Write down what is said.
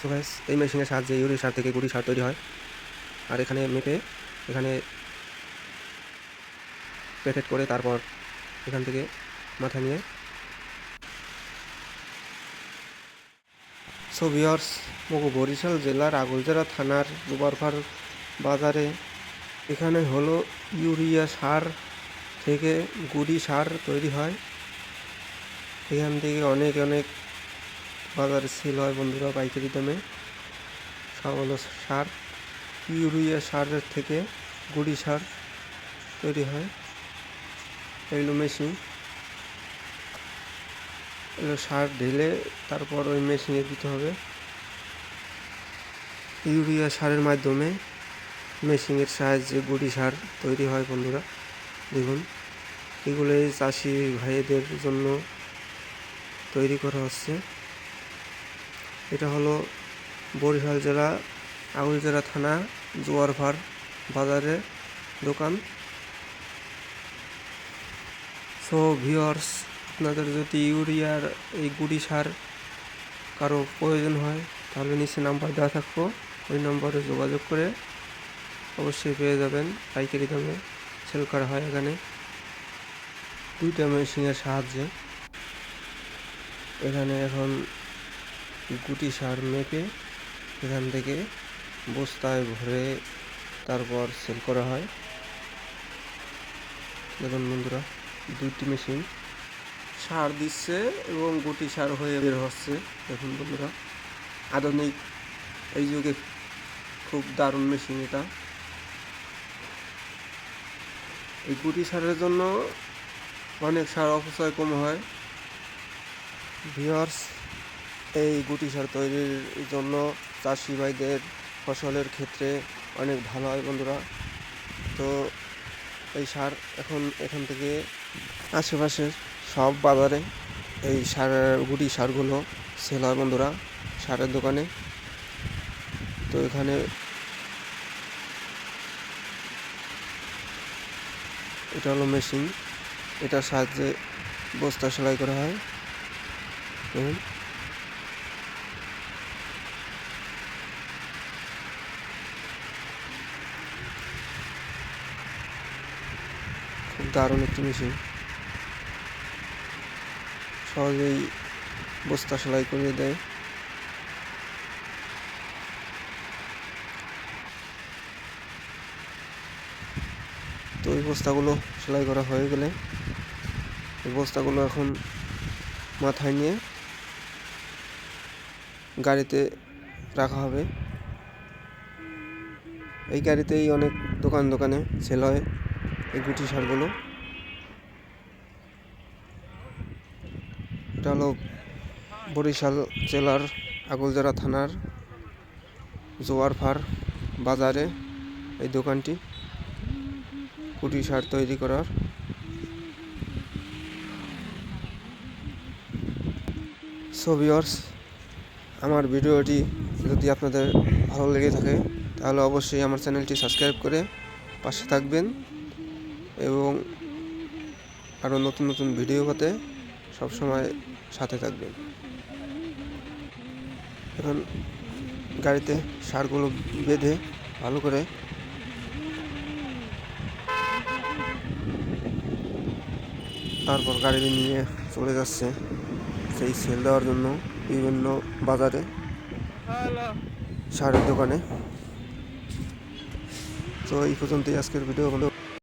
So guys এই মেশিনের সাহায্যে ইউরি সার থেকে গুড়ি সার তৈরি হয়। আর এখানে মেপে, এখানে প্যাকেট করে তারপর এখান থেকে মাথা নিয়ে। সো ভিওর্স মগো বরিশাল জেলার আগলজেরা থানার দুবারফার বাজারে এখানে হলো ইউরিয়া সার থেকে গুড়ি সার তৈরি হয়। এখান থেকে অনেক অনেক বাজারে সেল হয় বন্ধুরা পাইকারি দামে। সব হলো সার, ইউরিয়া সারের থেকে গুড়ি সার তৈরি হয়। এগুলো মেশিন। এগুলো সার ঢেলে তারপর ওই মেশিনে দিতে হবে। ইউরিয়া সারের মাধ্যমে মেশিনের সাহায্যে গুড়ি সার তৈরি হয় বন্ধুরা। দেখুন এগুলো চাষি ভাইদের জন্য তৈরি করা হচ্ছে। এটা হলো বরিশাল জেলা আগুলজেরা থানা, জোয়ারভার বাজারে দোকান। সো ভিওর্স আপনাদের যদি ইউরিয়ার এই গুড়ি সার কারও প্রয়োজন হয়, তাহলে নিচে নাম্বার দেওয়া থাকব। ওই নম্বরে যোগাযোগ করে অবশ্যই পেয়ে যাবেন পাইকারি দামে সেল করা হয় এখানে। দুইটা মেশিনের সাহায্যে। এখানে এখন গুটি সার মেপে এখান থেকে বস্তায় ভরে তারপর সেল করা হয়। দেখুন বন্ধুরা, দুইটি মেশিন সার দিচ্ছে এবং গুটি সার হয়ে বের হচ্ছে। দেখুন বন্ধুরা, আধুনিক এই যুগে খুব দারুণ মেশিন এটা। এই গুটি সারের জন্য অনেক সার অপচয় কম হয়। ভিওর্স এই গুটি সার তৈরির জন্য চাষি ভাইদের ফসলের ক্ষেত্রে অনেক ভালো হয় বন্ধুরা। তো এই সার এখন এখান থেকে আশেপাশের সব বাজারে এই সার, গুটি সারগুলো সেল হয় বন্ধুরা, সারের দোকানে। তো এখানে এটা হলো মেশিন, এটার সাহায্যে বস্তা সেলাই করা হয়। দারুণ একটি মেশিন সহজেই বস্তা সেলাই করিয়ে দেয়। তো এই বস্তাগুলো সেলাই করা হয়ে গেলে এই বস্তাগুলো এখন মাথায় নিয়ে গাড়িতে রাখা হবে। এই গাড়িতেই অনেক দোকান দোকানে সেল হয়। এই গুটি সারগুলো। এটা হলো বরিশাল জেলার আগলজেরা থানার জোয়ারফার বাজারে এই দোকানটি। কুটি সার তৈরি করার। সোভিয়র্স আমার ভিডিওটি যদি আপনাদের ভালো লেগে থাকে, তাহলে অবশ্যই আমার চ্যানেলটি সাবস্ক্রাইব করে পাশে থাকবেন। এবং আরও নতুন নতুন ভিডিও পেতে সবসময় সাথে থাকবেন। এখন গাড়িতে সারগুলো বেঁধে ভালো করে তারপর গাড়ি নিয়ে চলে যাচ্ছে সেই সেল দেওয়ার জন্য বিভিন্ন বাজারে সারের দোকানে। তো এই পর্যন্তই আজকের ভিডিও।